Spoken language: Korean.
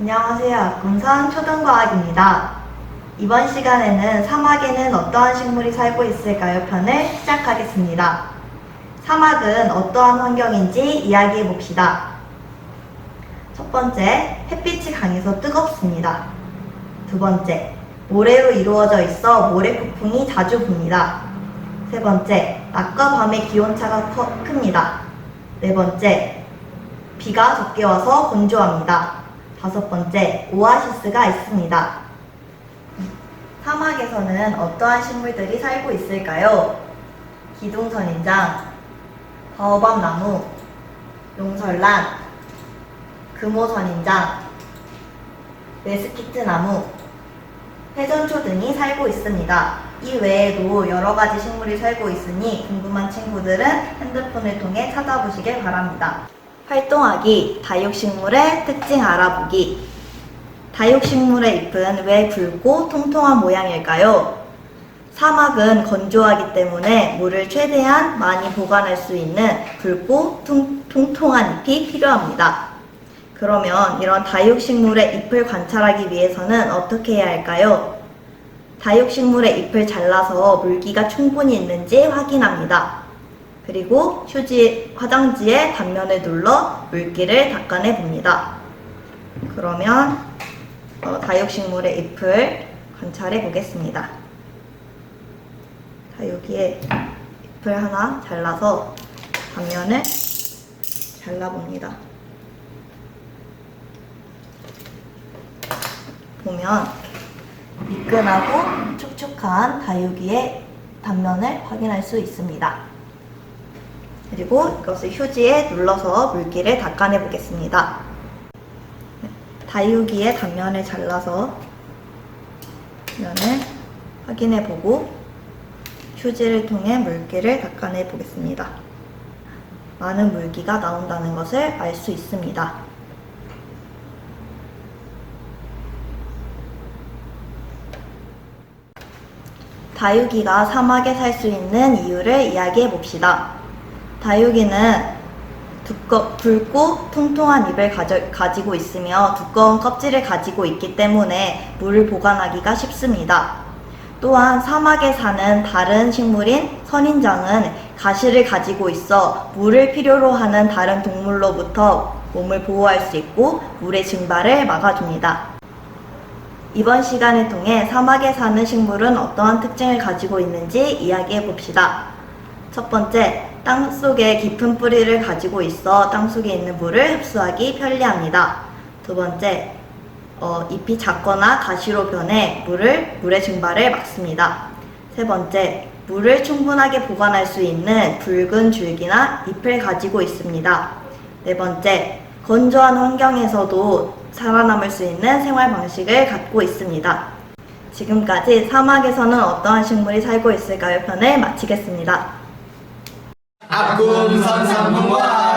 안녕하세요. 금산 초등과학입니다. 이번 시간에는 사막에는 어떠한 식물이 살고 있을까요? 편을 시작하겠습니다. 사막은 어떠한 환경인지 이야기해 봅시다. 첫 번째, 햇빛이 강해서 뜨겁습니다. 두 번째, 모래로 이루어져 있어 모래 폭풍이 자주 붑니다. 세 번째, 낮과 밤의 기온차가 커- 큽니다. 네 번째, 비가 적게 와서 건조합니다. 다섯 번째, 오아시스가 있습니다. 사막에서는 어떠한 식물들이 살고 있을까요? 기둥선인장, 바오밥나무, 용설란, 금오선인장, 메스키트나무, 회전초 등이 살고 있습니다. 이 외에도 여러 가지 식물이 살고 있으니 궁금한 친구들은 핸드폰을 통해 찾아보시길 바랍니다. 활동하기, 다육식물의 특징 알아보기. 다육식물의 잎은 왜 굵고 통통한 모양일까요? 사막은 건조하기 때문에 물을 최대한 많이 보관할 수 있는 굵고 통, 통통한 잎이 필요합니다. 그러면 이런 다육식물의 잎을 관찰하기 위해서는 어떻게 해야 할까요? 다육식물의 잎을 잘라서 물기가 충분히 있는지 확인합니다. 그리고 휴지, 화장지의 단면을 눌러 물기를 닦아내 봅니다. 그러면 어, 다육식물의 잎을 관찰해 보겠습니다. 다육이의 잎을 하나 잘라서 단면을 잘라봅니다. 보면 미끈하고 촉촉한 다육이의 단면을 확인할 수 있습니다. 그리고 이것을 휴지에 눌러서 물기를 닦아내 보겠습니다. 네, 다육이의 단면을 잘라서 면을 확인해 보고 휴지를 통해 물기를 닦아내 보겠습니다. 많은 물기가 나온다는 것을 알 수 있습니다. 다육이가 사막에 살 수 있는 이유를 이야기해 봅시다. 다육이는 두꺼, 굵고 통통한 잎을 가져, 가지고 있으며 두꺼운 껍질을 가지고 있기 때문에 물을 보관하기가 쉽습니다. 또한 사막에 사는 다른 식물인 선인장은 가시를 가지고 있어 물을 필요로 하는 다른 동물로부터 몸을 보호할 수 있고 물의 증발을 막아줍니다. 이번 시간을 통해 사막에 사는 식물은 어떠한 특징을 가지고 있는지 이야기해 봅시다. 첫 번째, 땅 속에 깊은 뿌리를 가지고 있어 땅 속에 있는 물을 흡수하기 편리합니다. 두 번째, 어, 잎이 작거나 가시로 변해 물을, 물의 증발을 막습니다. 세 번째, 물을 충분하게 보관할 수 있는 붉은 줄기나 잎을 가지고 있습니다. 네 번째, 건조한 환경에서도 살아남을 수 있는 생활 방식을 갖고 있습니다. 지금까지 사막에서는 어떠한 식물이 살고 있을까요? 편을 마치겠습니다. 아꿈 선상문화